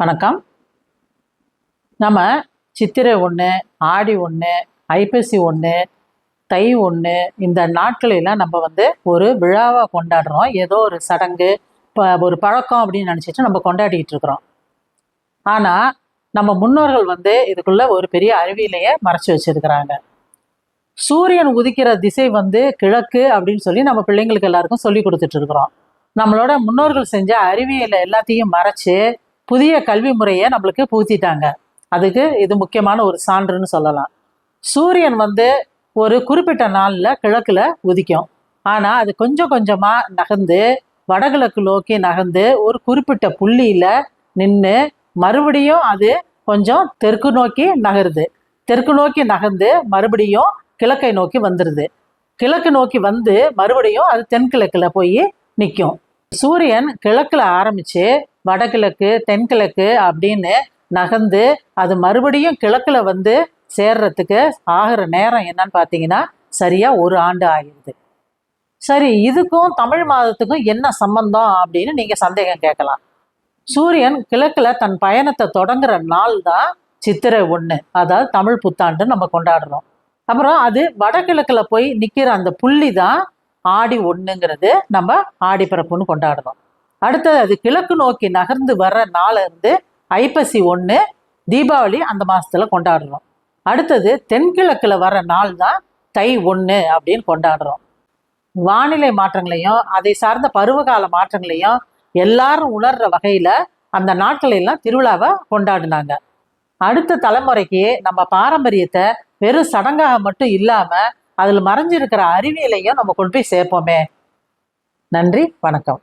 வணக்கம். நம்ம சித்திரை ஒன்று ஆடி ஒன்று ஐப்பசி ஒன்று தை ஒன்று இந்த நாட்களெல்லாம் நம்ம வந்து ஒரு விழாவாக கொண்டாடுறோம். ஏதோ ஒரு சடங்கு இப்போ ஒரு பழக்கம் அப்படின்னு நினச்சிட்டு நம்ம கொண்டாடிட்டு இருக்கிறோம். ஆனால் நம்ம முன்னோர்கள் வந்து இதுக்குள்ளே ஒரு பெரிய அருவியிலையே மறைச்சி வச்சிருக்கிறாங்க. சூரியன் உதிக்கிற திசை வந்து கிழக்கு அப்படின்னு சொல்லி நம்ம பிள்ளைங்களுக்கு எல்லாருக்கும் சொல்லி கொடுத்துட்டு இருக்கிறோம். நம்மளோட முன்னோர்கள் செஞ்ச அறிவியலை எல்லாத்தையும் மறைச்சு புதிய கல்வி முறையை நம்மளுக்கு புகுத்திட்டாங்க. அதுக்கு இது முக்கியமான ஒரு சான்றுன்னு சொல்லலாம். சூரியன் வந்து ஒரு குறிப்பிட்ட நாளில் கிழக்கில் உதிக்கும். ஆனால் அது கொஞ்சம் கொஞ்சமாக நகர்ந்து வடகிழக்கு நோக்கி நகர்ந்து ஒரு குறிப்பிட்ட புள்ளியில் நின்று மறுபடியும் அது கொஞ்சம் தெற்கு நோக்கி நகருது. தெற்கு நோக்கி நகர்ந்து மறுபடியும் கிழக்கை நோக்கி வந்துடுது கிழக்கு நோக்கி வந்து மறுபடியும் அது தென்கிழக்கில் போய் நிற்கும் சூரியன் கிழக்கில் ஆரம்பித்து வடகிழக்கு தென்கிழக்கு அப்படின்னு நகர்ந்து அது மறுபடியும் கிழக்கில் வந்து சேர்றதுக்கு ஆகிற நேரம் என்னன்னு பார்த்தீங்கன்னா சரியாக ஒரு ஆண்டு ஆகிடுது சரி இதுக்கும் தமிழ் மாதத்துக்கும் என்ன சம்பந்தம் அப்படின்னு நீங்கள் சந்தேகம் கேட்கலாம். சூரியன் கிழக்கில் தன் பயணத்தை தொடங்குற நாள் தான் சித்திரை ஒன்று அதாவது தமிழ் புத்தாண்டு நம்ம கொண்டாடுறோம். அப்புறம் அது வடகிழக்கில் போய் நிற்கிற அந்த புள்ளி தான் ஆடி ஒன்றுங்கிறது நம்ம ஆடி பிறப்புன்னு கொண்டாடுறோம் அடுத்தது அது கிழக்கு நோக்கி நகர்ந்து வர்ற நாள இருந்து ஐப்பசி ஒன்று தீபாவளி அந்த மாதத்தில் கொண்டாடுறோம். அடுத்தது தென்கிழக்கில் வர நாள் தான் தை ஒன்று அப்படின்னு கொண்டாடுறோம். வானிலை மாற்றங்களையும் அதை சார்ந்த பருவகால மாற்றங்களையும் எல்லாரும் உணர்ற வகையில் அந்த நாட்களெல்லாம் திருவிழாவை கொண்டாடினாங்க. அடுத்த தலைமுறைக்கு நம்ம பாரம்பரியத்தை வெறும் சடங்காக மட்டும் இல்லாமல் அதில் மறைஞ்சிருக்கிற அறிவியலையும் நம்ம கொண்டு போய் சேர்ப்போமே. நன்றி வணக்கம்.